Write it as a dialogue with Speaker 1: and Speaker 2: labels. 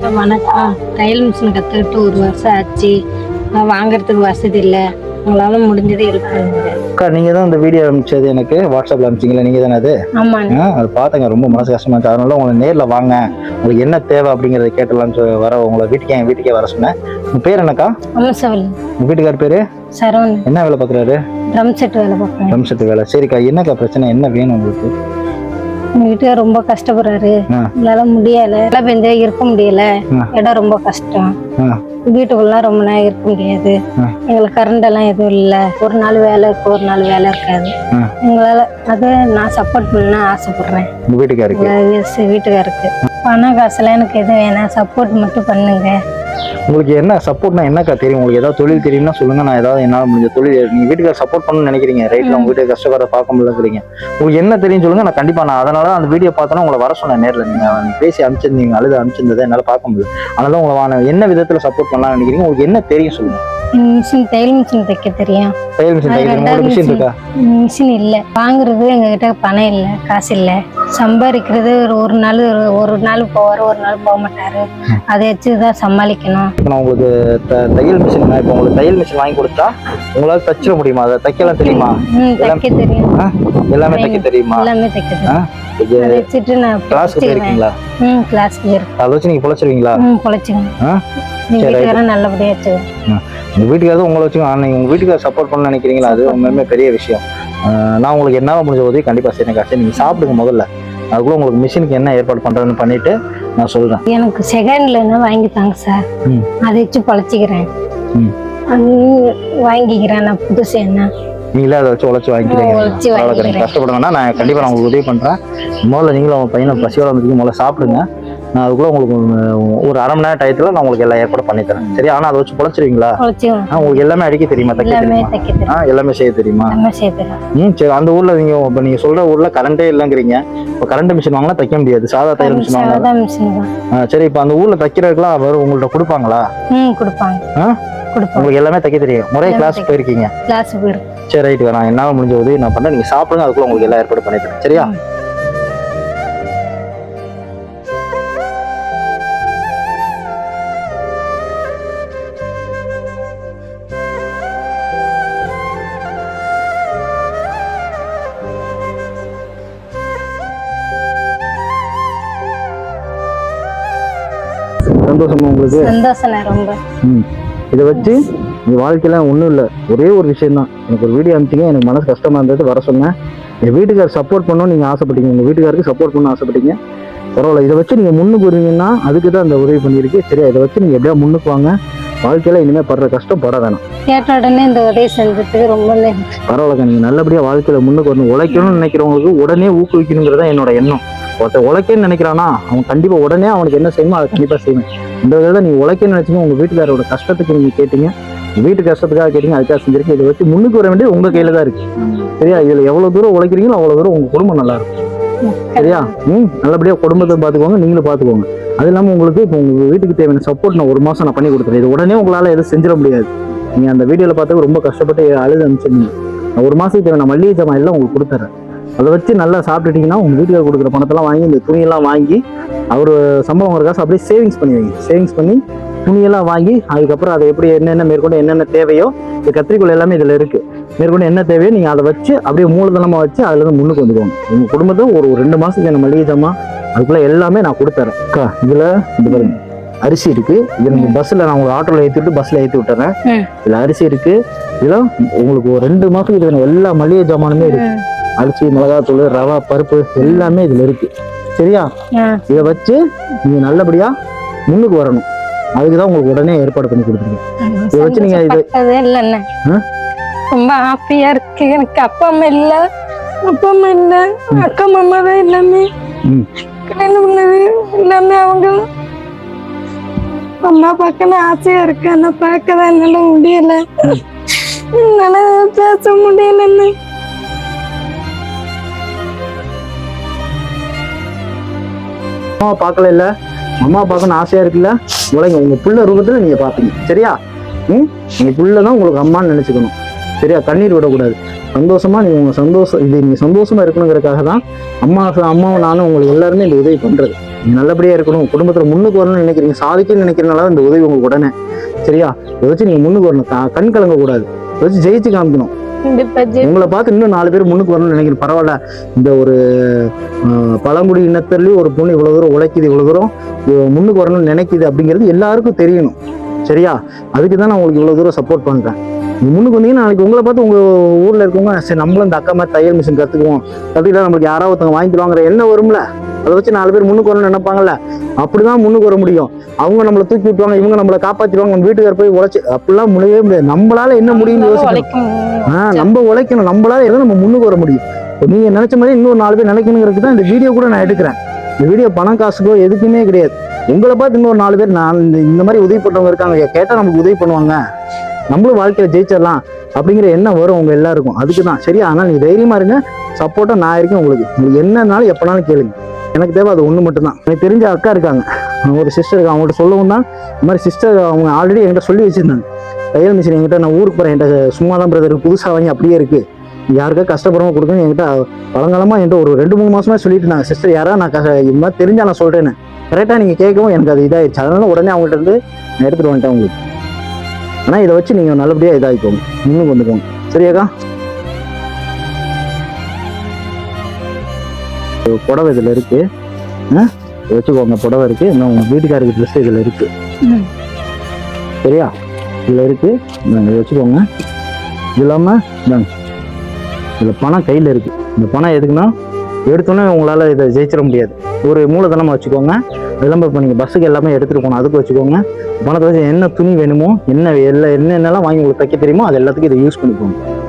Speaker 1: வணக்கம் தையல் மிஷின் கற்றுக்கிட்டு ஒரு வருஷம் ஆச்சு. நான் வாங்குறதுக்கு வசதி இல்லை. உங்களால முடிஞ்சதை ஹெல்ப் பண்ணுங்க
Speaker 2: அக்கா நீங்கள் தான் இந்த வீடியோ அனுப்பிச்சது எனக்கு. வாட்ஸ்அப்பில் அனுப்பிச்சிங்களா நீங்கள் தானே அது?
Speaker 1: ஆமாண்ணே
Speaker 2: ஆ, அது பார்த்தேங்க ரொம்ப மனசு கஷ்டமா இருந்துச்சு. அதனால உங்களை நேரில் வாங்க. உங்களுக்கு என்ன தேவை அப்படிங்கிறத கேட்டலாம்னு சொல்லி வர உங்களை வீட்டுக்கே என் வீட்டுக்கே வர சொன்னேன். உங்கள் பேர் என்னக்கா? உங்கள் வீட்டுக்கார் பேர்?
Speaker 1: சரவண்
Speaker 2: என்ன வேலை பார்க்குறாரு
Speaker 1: ட்ரம் செட் வேலை பார்ப்பேன்
Speaker 2: ட்ரம் செட்டு வேலை. சரிக்கா என்னக்கா பிரச்சனை? என்ன வேணும் உங்களுக்கு?
Speaker 1: வீட்டுக்கார் ரொம்ப கஷ்டப்படுறாரு. என்னால முடியல. மழை பெஞ்சா இருக்க முடியல. இடம் ரொம்ப கஷ்டம்.
Speaker 2: ஆ.
Speaker 1: வீட்டுக்குள்ளலாம் ரொம்ப நேரம் இருக்க முடியாது. எங்களுக்கு கரண்ட் எல்லாம் எதுவும் இல்லை. ஒரு நாள் வேலை இருக்கு ஒரு நாள் வேலை இருக்காது. எங்களால அதை நான் சப்போர்ட் பண்ண ஆசைப்படுறேன்.
Speaker 2: வீட்டுக்காருக்கு?
Speaker 1: பணம் காசுலாம் எனக்கு எதுவும் வேணாம். சப்போர்ட் மட்டும் பண்ணுங்க.
Speaker 2: உங்களுக்கு என்ன சப்போர்ட்னா என்னக்கா தெரியும்? உங்களுக்கு ஏதாவது தொழில் தெரியும்னா சொல்லுங்க நான் ஏதாவது என்னால் முடிஞ்ச தொழில் நீங்க வீட்டுக்கார சப்போர்ட் பண்ணணும்னு நினைக்கிறீங்க. ரைட்ல உங்க வீட்டுக்கு கஷ்டப்படுற பார்க்க முடியலங்கிறீங்க உங்களுக்கு என்ன தெரியும் சொல்லுங்க நான் கண்டிப்பா நான் அதனால தான் அந்த வீடியோ பார்த்தோன்னா உங்களை வர சொன்னேன் நேரில். நீங்க நீங்க பேசி அனுப்பிச்சிருந்தீங்க அழுது அனுப்பிச்சிருந்ததை என்னால் பார்க்க முடியல. அதனால உங்களை என்ன விதத்துல சப்போர்ட் பண்ணலாம்னு நினைக்கிறீங்க உங்களுக்கு என்ன தெரியும் சொல்லுங்க.
Speaker 1: மிஷின் தையல் மிஷின் தைக்க தெரியும்
Speaker 2: தையல் மிஷின் தையல் மிஷின். இருக்கா?
Speaker 1: மிஷின் இல்லை. வாங்குறது எங்ககிட்ட பணம் இல்லை காசு இல்லை. சம்பாதிக்கிறது ஒரு ஒரு நாள் ஒரு- ஒரு நாள் போவார் ஒரு நாள் போக மாட்டாரு. அதை வச்சு தான் சமாளிக்கணும்.
Speaker 2: இப்போ நான் உங்களுக்கு தையல் மிஷின் இப்போ உங்களுக்கு தையல் மிஷின் வாங்கி கொடுத்தா உங்களால தச்சிட முடியுமா? அதை தைக்கலாம் தெரியுமா?
Speaker 1: தைக்க தெரியும்?
Speaker 2: எல்லாமே தைக்க தெரியுமா?
Speaker 1: எல்லாமே தைக்க? தெரியும்.
Speaker 2: இது
Speaker 1: அதை வச்சுட்டு நான்
Speaker 2: கிளாஸுக்கு
Speaker 1: பொழைச்சிக்குவேன்.
Speaker 2: போயிருக்கீங்களா
Speaker 1: ம் கிளாஸ்க்கு இருக்கு
Speaker 2: அதை வச்சு நீங்க பொழைச்சிருவீங்களா
Speaker 1: ம் பொழைச்சிக்கணும்
Speaker 2: ஆ?
Speaker 1: வீட்டுக்காரன் நல்லபடியாக
Speaker 2: உங்களை வச்சுக்கோ. ஆனால் உங்கள் சப்போர்ட் பண்ண நினைக்கிறீங்களா? அது உண்மையுமே பெரிய விஷயம். நான் உங்களுக்கு என்ன முடிஞ்ச உதவி கண்டிப்பாக செய்யணும் காசு. நீங்கள் சாப்பிடுங்க முதல்ல. அதுக்குள்ள உங்களுக்கு மிஷினுக்கு என்ன ஏற்பாடு பண்ணுறதுன்னு பண்ணிட்டு நான் சொல்கிறேன்
Speaker 1: எனக்கு செகண்ட்ல என்ன வாங்கி தாங்க சார். அதை வச்சு பொழைச்சிக்கிறேன். வாங்கிக்கிறேன் நான் புதுசு என்ன.
Speaker 2: நீங்களே அதை வச்சு உழைச்சி வாங்கிக்கிறீங்க. நீங்கள்
Speaker 1: வாங்கிக்கிறேன்
Speaker 2: கஷ்டப்படுங்கன்னா நான் கண்டிப்பாக நான் உங்களுக்கு உதவி பண்ணுறேன் முதல்ல நீங்களும் உங்கள் பையனை பசியோட வந்துட்டு முதல்ல சாப்பிடுங்க. நான் அதுக்குள்ள உங்களுக்கு ஒரு- அரை மணி நேரம் டயத்தில் நான் உங்களுக்கு எல்லா ஏற்பாடு பண்ணி தரேன் சரி ஆனால் அதை வச்சு பொழைச்சிருவீங்களா? ஆ, உங்களுக்கு எல்லாமே அடிக்க தெரியுமா? தைக்க
Speaker 1: எல்லாமே
Speaker 2: தெரியுமா? ஆ எல்லாமே செய்ய தெரியுமா?
Speaker 1: எல்லாமே
Speaker 2: ம் சரி. அந்த ஊர்ல நீங்க இப்ப நீங்க சொல்ற ஊர்ல கரண்டே இல்லைங்கிறீங்க. இப்போ கரண்ட் மிஷின் வாங்கினா தைக்க முடியாது. சாதா தையல் மிஷின் வாங்கினா. ஆ, சரி. இப்போ அந்த ஊர்ல தைக்கிறதுக்குலாம் அவர் உங்கள்ட்ட கொடுப்பாங்களா?
Speaker 1: கொடுப்பாங்க.
Speaker 2: ஆ? உங்களுக்கு எல்லாமே தைக்க தெரியும். முறை
Speaker 1: எல்லாமே
Speaker 2: கிளாஸ் போயிருக்கீங்க.
Speaker 1: கிளாஸ் போயிருக்கு.
Speaker 2: சரி ரைட்டு நான் என்னால் முடிஞ்ச உதவி நான் பண்ணேன் நீங்க சாப்பிடுங்க அதுக்குள்ள உங்களுக்கு எல்லா ஏற்பாடு பண்ணி தரேன். சரியா. சந்தோஷமா உங்களுக்கு?
Speaker 1: சந்தோஷம் ரொம்ப.
Speaker 2: இதை வச்சு? இந்த வாழ்க்கையில ஒன்றும் இல்லை. ஒரே ஒரு விஷயம் தான் எனக்கு ஒரு வீடியோ அனுப்பிச்சிங்க எனக்கு மனசு கஷ்டமா இருந்தது வர சொன்னேன். என் வீட்டுக்கார் சப்போர்ட் பண்ணணும் நீங்கள் ஆசைப்பட்டீங்க. உங்கள் வீட்டுக்காருக்கு சப்போர்ட் பண்ண ஆசைப்பட்டீங்க. பரவாயில்ல இதை வச்சு நீங்கள் முன்னுக்கு வருவீங்கன்னா அதுக்கு தான் இந்த உதவி பண்ணியிருக்கு. சரியா இதை வச்சு நீங்கள் எப்படியா முன்னுக்கு வாங்க. வாழ்க்கையில இனிமேல் படுற கஷ்டம் பட வேணாம்.
Speaker 1: கேட்ட உடனே இந்த உதவி செஞ்சதுக்கு ரொம்ப.
Speaker 2: பரவாயில்லக்கா நீங்கள் நல்லபடியாக வாழ்க்கையில் முன்னுக்கு வரணும். உழைக்கணும்னு நினைக்கிறவங்களுக்கு உடனே ஊக்குவிக்கணுங்கிறது தான் என்னோட எண்ணம். ஒருத்தன் உழைக்கன்னு நினைக்கிறானா அவன் கண்டிப்பாக உடனே அவனுக்கு என்ன செய்யணுமோ அதை கண்டிப்பாக செய்வேன். இந்த வகையில் நீங்கள் உழைக்கன்னு நினைச்சீங்க. உங்கள் வீட்டுக்காரோட கஷ்டத்துக்கு நீங்கள் கேட்டீங்க. வீட்டு கஷ்டத்துக்காக கேட்டீங்க அதுக்காக செஞ்சிருக்கீங்க இதை வச்சு முன்னுக்கு வர வேண்டியது உங்கள் கையில் தான் இருக்கு. சரியா? இதில் எவ்வளோ தூரம் உழைக்கிறீங்களோ அவ்வளோ தூரம் உங்கள் குடும்பம் நல்லா இருக்கும். சரியா? ம் நல்லபடியாக குடும்பத்தை பார்த்துக்கோங்க நீங்களும் பார்த்துக்கோங்க அது இல்லாமல் உங்களுக்கு இப்போ உங்கள் வீட்டுக்கு தேவையான சப்போர்ட் நான் ஒரு மாதம் நான் பண்ணி கொடுத்துறேன். இது உடனே உங்களால் எதுவும் செஞ்சிட முடியாது. நீங்கள் அந்த வீடியோவில் பார்த்து ரொம்ப கஷ்டப்பட்டு அழுது அனுப்பிச்சிருந்தீங்க நான் ஒரு மாதத்துக்கு தேவையான மல்லிகை ஜாமான் எல்லாம் உங்களுக்கு கொடுத்துறேன். அதை வச்சு நல்லா சாப்பிட்டுட்டீங்கன்னா உங்கள் வீட்டுக்கு கொடுக்குற பணத்தெல்லாம் வாங்கி இந்த துணியெல்லாம் வாங்கி அவர் சம்பளம் வாங்குற காசு அப்படியே சேவிங்ஸ் பண்ணி வைங்க. சேவிங்ஸ் பண்ணி துணியெல்லாம் வாங்கி அதுக்கப்புறம் அதை எப்படி என்னென்ன மேற்கொண்டு என்னென்ன தேவையோ இந்த கத்திரிக்கோள் எல்லாமே இதில் இருக்குது மேற்கொண்டு என்ன தேவையோ நீங்கள் அதை வச்சு அப்படியே மூலதனமாக வச்சு அதில் இருந்து முன்னுக்கு வந்துக்கோங்க. உங்கள் குடும்பத்தை ஒரு ஒரு ரெண்டு மாதத்துக்கு என்ன மளிகை ஜாமான் அதுக்குள்ளே எல்லாமே நான் கொடுத்துறேன். அக்கா இதில் இது பாருங்க. அரிசி இருக்கு. இது நீங்கள் பஸ்ஸில் நான் உங்களுக்கு ஆட்டோவில் ஏற்றி விட்டு பஸ்ஸில் ஏற்றி விட்டுறேன். இதில் அரிசி இருக்கு. இதில் உங்களுக்கு ஒரு ரெண்டு மாதத்துக்கு இதுல எல்லா மளிகை ஜாமானுமே இருக்கு. அரிசி மிளகாத்தூள் ரவா பருப்பு எல்லாமே இதில் இருக்கு. சரியா? இதை வச்சு நீங்கள் நல்லபடியாக முன்னுக்கு வரணும். அதுக்கு தான் உங்களுக்கு உடனே ஏற்பாடு பண்ணி கொடுத்துருக்கேன். இதை வச்சு நீங்க இது-
Speaker 1: இல்லைண்ணே? ரொம்ப ஹாப்பியா இருக்கு. எனக்கு அப்பா அம்மா இல்ல. அப்பா அம்மா இல்ல. அக்கா மாமா தான் எல்லாமே. கல்யாணம் பண்ணது எல்லாமே அவங்க. அம்மா பார்க்கணும் ஆசையா இருக்கு. ஆனா பார்க்கதான் என்னால முடியல. என்னால பேச முடியலன்னு
Speaker 2: பார்க்கல இல்ல? அம்மா பார்க்கணும் ஆசையா இருக்குல்ல? உலக உங்க புள்ள ரூபத்துல நீங்க பாப்பீங்க சரியா? ம்? உங்க புள்ள தான் உங்களுக்கு அம்மான்னு நினைச்சுக்கணும். சரியா? கண்ணீர் விடக்கூடாது. சந்தோஷமா நீங்கள் உங்க சந்தோஷம் இது நீங்கள் சந்தோஷமா இருக்கணுங்கிறதுக்காக தான் அம்மா அம்மாவும் நானும் உங்களுக்கு எல்லாருமே இந்த உதவி பண்றது. நீங்க நல்லபடியா இருக்கணும். குடும்பத்துல முன்னுக்கு வரணும்னு நினைக்கிறீங்க. சாதிக்கணும்னு நினைக்கிறனால இந்த உதவி உங்களுக்கு உடனே. சரியா? இதை வச்சு நீங்க முன்னுக்கு வரணும். கண் கலங்க கூடாது இதை வச்சு ஜெயிச்சு காமிக்கணும். உங்களை பார்த்து இன்னும் நாலு பேர் முன்னுக்கு வரணும்னு நினைக்கிறேன். பரவாயில்ல. இந்த ஒரு பழங்குடி இனத்திலையும் ஒரு பொண்ணு இவ்வளவு தூரம் உழைக்குது இவ்வளவு தூரம் முன்னுக்கு வரணும்னு நினைக்குது அப்படிங்கிறது எல்லாருக்கும் தெரியணும். சரியா? அதுக்கு தான் நான் உங்களுக்கு இவ்வளவு தூரம் சப்போர்ட் பண்றேன். முன்னுக்கு வந்தீங்கன்னா நாளைக்கு உங்களை பார்த்து உங்க ஊர்ல இருக்கவங்க சரி நம்மளும் இந்த அக்கா மாதிரி தையல் மிஷின் கத்துக்குவோம். கத்துக்கிட்டா நம்மளுக்கு யாராவது ஒருத்தவங்க வாங்கி தருவாங்கிற என்ன வரும்ல. அதை வச்சு நாலு பேர் முன்னுக்கு வரணும்னு நினைப்பாங்கல்ல? அப்படிதான் முன்னுக்கு வர முடியும். அவங்க நம்மளை தூக்கி விட்டுவாங்க இவங்க நம்மளை காப்பாத்திடுவாங்க நம்ம வீட்டுக்கார போய் உழைச்சு அப்படிலாம் முடியவே முடியாது. நம்மளால என்ன முடியும்னு யோசிக்கணும்.
Speaker 1: உழைக்கும்
Speaker 2: ஆ நம்ம உழைக்கணும். நம்மளால எல்லாம் நம்ம முன்னுக்கு வர முடியும். நீங்க நினைச்ச மாதிரி இன்னொரு நாலு பேர் நினைக்கணுங்கிறது தான் இந்த வீடியோ கூட நான் எடுக்கிறேன். இந்த வீடியோ பணம் காசுக்கோ எதுக்குமே கிடையாது. உங்களை பார்த்து இன்னொரு நாலு பேர் நான் இந்த மாதிரி உதவி பண்றவங்க இருக்காங்க. கேட்டா நமக்கு உதவி பண்ணுவாங்க. நம்மளும் வாழ்க்கையில ஜெயிச்சிடலாம் அப்படிங்கிற எண்ணம் வரும் உங்க எல்லாருக்கும். அதுக்கு தான் சரியா? ஆனால் நீங்க தைரியமா இருங்க. சப்போர்ட்டா நான் இருக்கேன் உங்களுக்கு. உங்களுக்கு என்னன்னாலும் எப்பனாலும் கேளுங்க. எனக்கு தேவை அது ஒன்று மட்டும்தான். எனக்கு தெரிஞ்ச அக்கா இருக்காங்க. ஒரு சிஸ்டர் அவங்கள்ட்ட சொல்லவும் தான். இந்த மாதிரி சிஸ்டர் அவங்க ஆல்ரெடி என்கிட்ட சொல்லி வச்சுருந்தாங்க. தையல் மிஷின் என்கிட்ட நான் ஊருக்கு போகிறேன் என்கிட்ட சும்மா தான் பிரதர் புதுசாக வாங்கி அப்படியே இருக்குது யாருக்கா கஷ்டப்படாம கொடுக்கணும் என்கிட்ட பழங்காலமாக என்கிட்ட ஒரு ரெண்டு மூணு மாதமாக சொல்லிட்டு இருந்தாங்க. சிஸ்டர் யாரா? நான் க இது மாதிரி நான் சொல்கிறேன்னு கரெக்டாக நீங்கள் கேட்கவும் எனக்கு அது இதாகிடுச்சு அதனால உடனே அவங்கள்ட்ட இருந்து நான் எடுத்துகிட்டு வந்துட்டேன் உங்களுக்கு. ஆனால் இதை வச்சு நீங்கள் நல்லபடியாக இதாகிக்கோங்க. இன்னும் வந்துக்கோங்க சரியாக்கா புடவை இதுல இருக்கு. ஆ? இதை வச்சுக்கோங்க புடவை இருக்கு. இன்னும் உங்க வீட்டுக்காருக்கு ட்ரெஸ் இதுல இருக்கு.
Speaker 1: ம்.
Speaker 2: சரியா? இதுல இருக்கு. இந்தாங்க, இதை வச்சுக்கோங்க. இது இல்லாம இந்தாங்க. இதுல பணம் கையில இருக்கு. இந்த பணம் எதுக்குன்னா எடுத்தோன்னே உங்களால இதை ஜெயிச்சிட முடியாது. ஒரு மூலதனமா வச்சுக்கோங்க. இதெல்லாம் இப்போ நீங்கள் பஸ்ஸுக்கு எல்லாமே எடுத்துட்டு போகணும். அதுக்கு வச்சுக்கோங்க. பணத்தை வச்சு என்ன துணி வேணுமோ என்ன எல்லா என்னென்னலாம் வாங்கி உங்களுக்கு தைக்க தெரியுமோ அது எல்லாத்துக்கும் இதை யூஸ் பண்ணிக்கோங்க.